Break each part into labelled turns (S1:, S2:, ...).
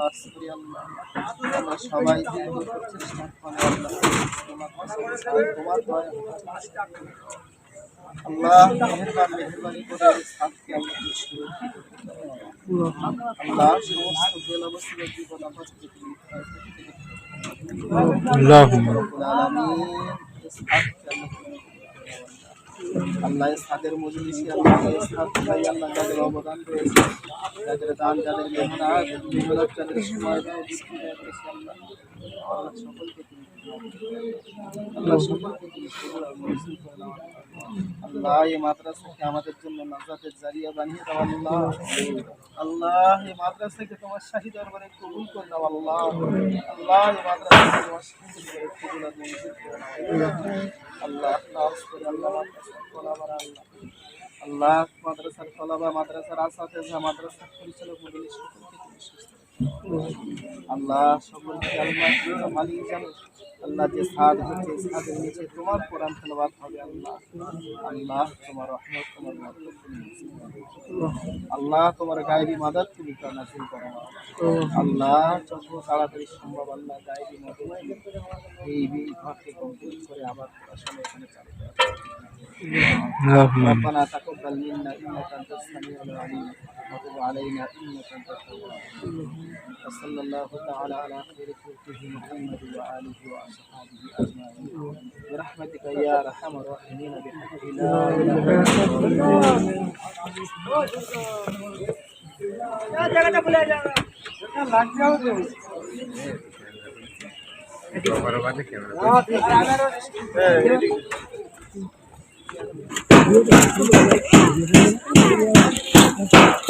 S1: কাজ করি আল্লাহ। আমরা সবাই চেষ্টা করে আল্লাহ তোমার আল্লাহ করে সাথকে তুমি আল্লাহ সমস্ত বেলা জীবন তুমি আল্লাহ সাদের মজলিসে আল্লাহ আল্লাহ তাদের অবদান রয়েছে তাদের দান তাদের মেহনত, যাদের সময় দেয় সকলকে আল্লাহ, এই মাদ্রাসাকে আমাদের জারিয়া বানিয়ে দাও, আল্লাহ। আল্লাহ, এই তোমার শাহী দরবারে কবুল আল্লাহ। আল্লাহ আল্লাহ। আল্লাহ আল্লাহ আল্লাহ। মাদ্রাসার ফলাবা মাদ্রাসার আসাতেজা মাদ্রাসার পরিচালক। আল্লাহ, সকলকে আল্লাহ, মালিক জানো। আল্লাহ যে সাদ হচ্ছে সাদের নিচে তোমার কোরআন তেলাওয়াত হবে আল্লাহ আল্লাহ তোমার রহমত তোমার মদত তুমি নসিব করো। আল্লাহ তোমার গায়েবী মাদাত তুমি তা নাসিল করো আল্লাহ যত তাড়াতাড়ি সম্ভব আল্লাহ গায়েবী মদত এই ঘরকে কমপ্লিট করে আবার পড়াশোনা এখানে চালু করা ربنا تقبل منا انك انت السميع العليم علينا إنك أنت التواب. وصلى الله تعالى على خير خلقه محمد وآله وأصحابه أجمعين. برحمتك يا أرحم الراحمين بحق لا
S2: إله إلا
S3: أنت. Thank
S2: you.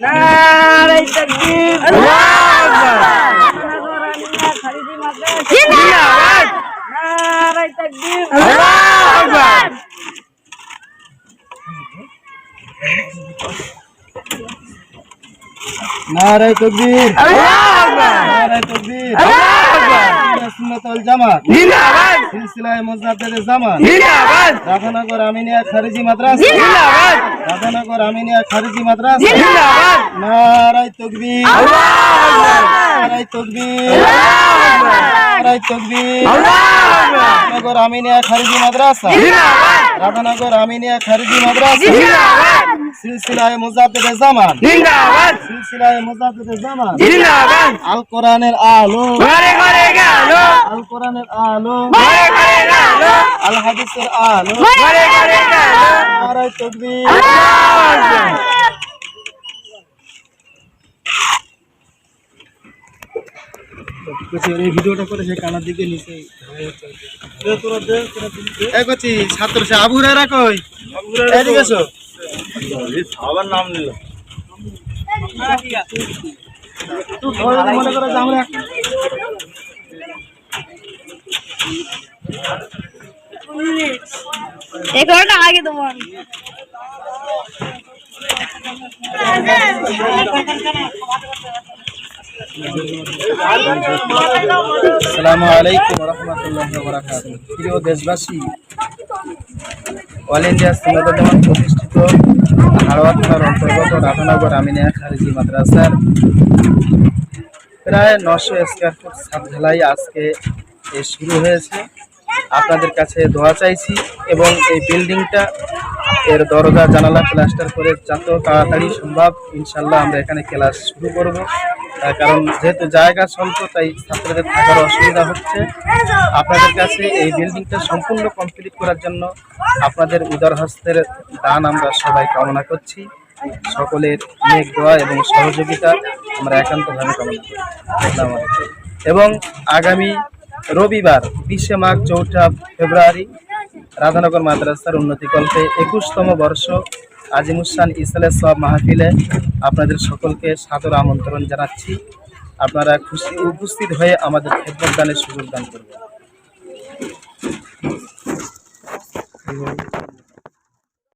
S2: Nah, Allah Akbar. Nah, Allah Akbar. Nah, Allah
S1: Akbar. Nah, Allah Akbar. সুন্নাত ওয়াল জামাত সিলসিলায়ে মুজাদ্দিদের জামান রাধানগর আমিনিয়া খারিজি মাদ্রাসা। রাধানগর আমিনিয়া খারিজি মাদ্রাসা। নারায় তকবীর। নারায় তকবীর। নারায় তকবীর। রাধানগর আমিনিয়া খারিজি মাদ্রাসা। রাধানগর আমিনিয়া খারিজি মাদ্রাসা। সিলসিলায়ে মুজাদ্দিদের জামান। সিলসিলায়ে মুজাদ্দিদের জামান। আল কোরআনের আলো। আল কোরআনের আলো। আল হাদিসের আলো। নারায় তকবীর। এই ভিডিওটা করে সে কানার দিকে নিচে এই করছি ছাত্র সে আবু হুরায়রা কই? এদিকে এসো। ওই মনে করো যে আমরা
S4: এগারোটা আগে তোমার।
S1: আসসালামু আলাইকুম রহমতুল্লাহ বরাকাত প্রিয় দেশবাসী, অল ইন্ডিয়া সিনেমা যেমন প্রতিষ্ঠিত হাড়োয়া থানার অন্তর্গত রাধানগর আমিনিয়া খারিজি মাদ্রাসার প্রায় নশো স্কোয়ার ফুট ছাদ ঢালাই আজকে শুরু হয়েছে। আপনাদের কাছে দোয়া চাইছি এবং এই বিল্ডিংটা এর দরজা জানালা প্লাস্টার করে যত তাড়াতাড়ি সম্ভব ইনশাল্লাহ আমরা এখানে ক্লাস শুরু করব। কারণ যেহেতু জায়গা স্বল্প, তাই ছাত্রদের থাকার অসুবিধা হচ্ছে। আপনাদের কাছে এই বিল্ডিংটা সম্পূর্ণ কমপ্লিট করার জন্য আপনাদের উদার হস্তের দান আমরা সবাই কামনা করছি। সকলের মেঘ দোয়া এবং সহযোগিতা আমরা একান্তভাবে কামনা করি। এবং আগামী রবিবার, বিশে মাঘ, চৌঠা ফেব্রুয়ারি, রাধানগর মাদ্রাসার উন্নতিকল্পে একুশতম বর্ষ আজিমুসান ইসলাম সব মাহফিলে আপনাদের সকলকে সাদর আমন্ত্রণ জানাচ্ছি। আপনারা খুশি উপস্থিত হয়ে আমাদের খেদমত দানের সুযোগ দান করবেন।